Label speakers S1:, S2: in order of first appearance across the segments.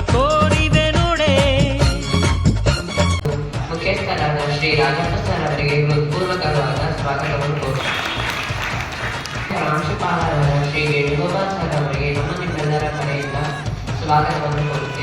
S1: ತೋರಿದೆ ನೋಡೆ. ಮುಖ್ಯಸ್ಥರಾದ ಶ್ರೀ ರಾಜಪ್ಪ
S2: ಅವರಿಗೆ ಹೃತ್ಪೂರ್ವಕವಾದ ಸ್ವಾಗತವನ್ನು ಕೋರುತ್ತೇನೆ. ವಂಶಪಾಲರಾದ ಶ್ರೀ ವೇಣುಗೋಪಾಲ್ ಸರ್ ಅವರಿಗೆ ನಮ್ಮ ನಿಮ್ಮೆಲ್ಲರ ಕಡೆಯಿಂದ ಸ್ವಾಗತವನ್ನು ಕೋರುತ್ತೇನೆ.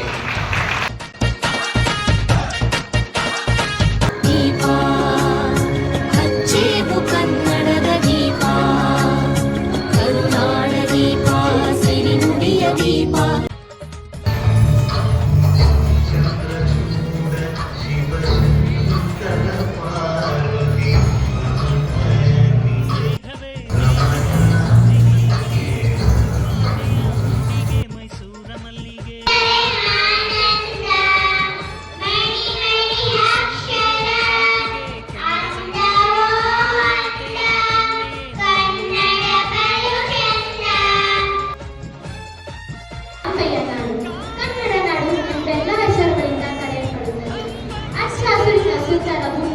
S2: 现在
S3: 呢不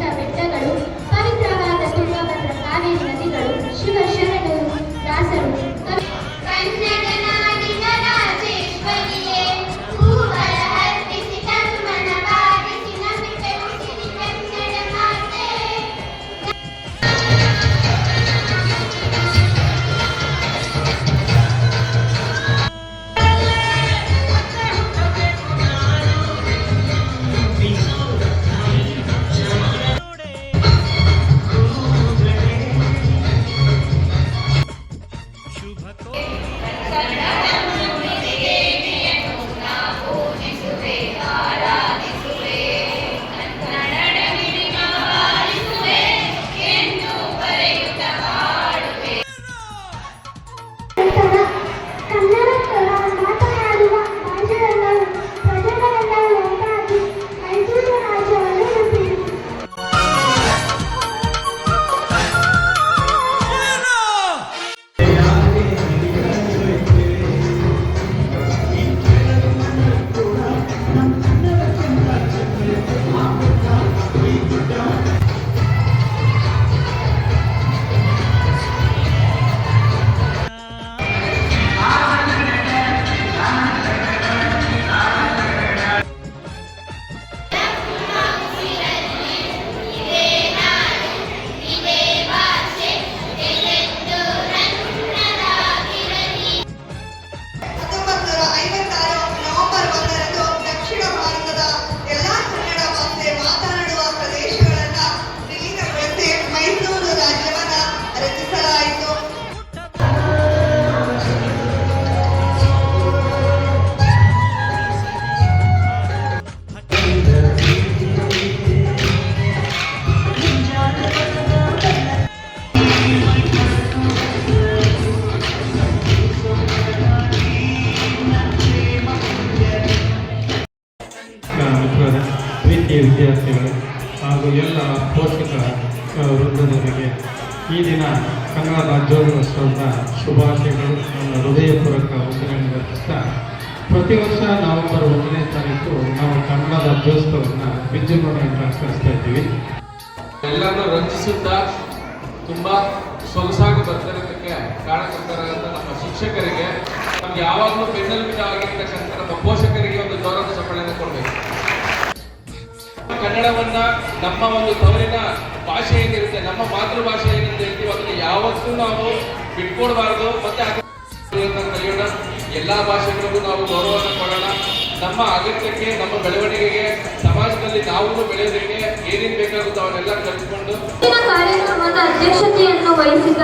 S3: ವಿದ್ಯಾರ್ಥಿಗಳು ಹಾಗೂ ಎಲ್ಲ ಪೋಷಕ ವೃದ್ಧರಿಗೆ ಈ ದಿನ ಕನ್ನಡ ರಾಜ್ಯೋತ್ಸವದ ಶುಭಾಶಯಗಳು. ನನ್ನ ಹೃದಯಪೂರ್ವಕ ಅರ್ಪಿಸ್ತಾ ಪ್ರತಿ ವರ್ಷ ನವೆಂಬರ್ ಒಂದನೇ ತಾರೀಕು ನಾವು ಕನ್ನಡ ರಾಜ್ಯೋತ್ಸವವನ್ನು ವಿಜೃಂಭಣೆಯಿಂದ ಆಚರಿಸ್ತಾ ಇದ್ದೀವಿ.
S4: ಎಲ್ಲರನ್ನು ರಂಜಿಸುತ್ತಾ ತುಂಬ ಸೊಗಸಾಗಿ ಬರ್ತಿರೋದಕ್ಕೆ ಕಾರಣಕರ್ತರಾದಂಥ ನಮ್ಮ ಶಿಕ್ಷಕರಿಗೆ, ನಮ್ಗೆ ಯಾವಾಗಲೂ ಬೆನ್ನೆಲುಬಿನಾಗಿರ್ತಕ್ಕಂಥ ನಮ್ಮ ಪೋಷಕರಿಗೆ ಒಂದು ಗೌರವ ಚಪ್ಪಳೆಯನ್ನು ಕೊಡಬೇಕು. ಕನ್ನಡವನ್ನ ನಮ್ಮ ಒಂದು ತವರಿನ ಭಾಷೆ ಏನಿರುತ್ತೆ ನಮ್ಮ ಮಾತೃಭಾಷೆ ಏನಂತ ಹೇಳ್ತೀವಿ ಅದನ್ನ ಯಾವತ್ತೂ ನಾವು ಬಿಟ್ಕೊಡ್ಬಾರ್ದು. ಮತ್ತೆ ಕಲಿಯೋಣ ಎಲ್ಲ ಭಾಷೆಗಳಿಗೂ ನಾವು ಗೌರವವನ್ನು ಕೊಡೋಣ. ನಮ್ಮ ಅಗತ್ಯಕ್ಕೆ, ನಮ್ಮ ಬೆಳವಣಿಗೆಗೆ, ಸಮಾಜದಲ್ಲಿ ನಾವು ಬೆಳೆಯೋದಕ್ಕೆ ಏನೇನು ಬೇಕಾಗುತ್ತೋ ಅವನ್ನೆಲ್ಲ ಕಲಿತ್ಕೊಂಡು.
S1: ಅಧ್ಯಕ್ಷತೆಯನ್ನು ವಹಿಸಿದ